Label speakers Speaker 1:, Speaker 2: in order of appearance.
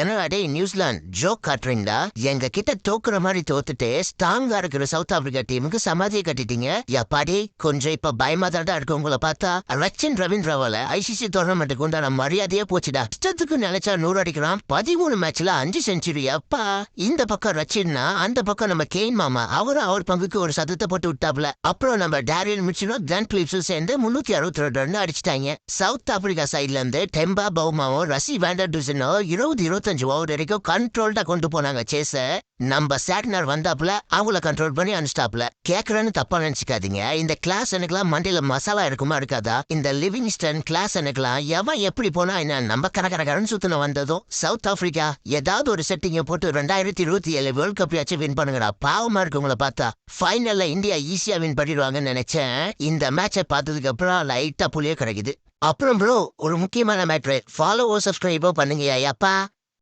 Speaker 1: என்னடா டே New Zealand joke காட்டுறீங்களா எங்க கிட்ட தோக்குற மாதிரி தோத்துட்டு ஸ்ட்ராங்கா இருக்கிற சவுத் ஆப்பிரிக்கா டீமுக்கு சமாதியை கட்டிட்டீங்க. எப்பாடி கொஞ்சம் இப்ப பயமா தான் இருக்கு உங்களை பார்த்தா. ரச்சின் ரவீந்திராவால ஐசிசி டோர்னமெண்ட்டுக்கு உண்டான மரியாதையே போச்சுடா. இஷ்டத்துக்கு நினைச்சா நூறு அடிக்கிறான். பதிமூணு மேட்ச்ல அஞ்சு செஞ்சுரி அப்பா. இந்த பக்கம் ரச்சின்னா அந்த பக்கம் நம்ம கெயின் மாமா. அவரும் அவர் பங்குக்கு ஒரு சதத்தை போட்டு விட்டாப்ல அப்புறம் நம்ம டேரியல் மிச்சினும் கிராண்ட் பிலிப்ஸும் சேர்ந்து முன்னூத்தி அறுபத்தி ரெண்டு ரன் அடிச்சிட்டாங்க. சவுத் ஆப்பிரிக்கா சைட்ல இருந்து டெம்பா பவுமாவும் ரசி வேண்டர் டுசனும் இருபது இருபத்தஞ்சு ஓவர் வரைக்கும் கண்ட்ரோல்டா கொண்டு போனாங்க சேஸ நம்ம சேட்னர் வந்தாப்புல அவங்கள கண்ட்ரோல் பண்ணி அனுப்பிச்சிட்டாப்ல கேக்குறேன்னு தப்பா நினைச்சுக்காதீங்க. இந்த கிளாஸ் எனக்குலாம் மண்டையில மசாலா இருக்குமா இருக்காதா? இந்த லிவிங்ஸ்டன் கிளாஸ் எனக்குலாம் எவன் எப்படி போனா என்ன? நம்ம கரகரகரன்னு சுத்தின வந்ததும் சவுத் ஆப்பிரிக்கா ஏதாவது ஒரு செட்டிங்க போட்டு ரெண்டாயிரத்தி இருபத்தி ஏழு வேர்ல்ட் கப் ஆச்சு வின் பண்ணுங்கடா. பாவமா இருக்கு உங்களை பார்த்தா. ஃபைனல்ல இந்தியா ஈஸியா வின் பண்ணிடுவாங்கன்னு நினைச்சேன். இந்த மேட்சை பார்த்ததுக்கு அப்புறம் லைட்டா புளிய கிடைக்குது அப்புறம் ப்ரோ ஒரு முக்கியமான மேட்ரு ஃபாலோவோ சப்ஸ்கிரைபோ பண்ணுங்க அப்பா.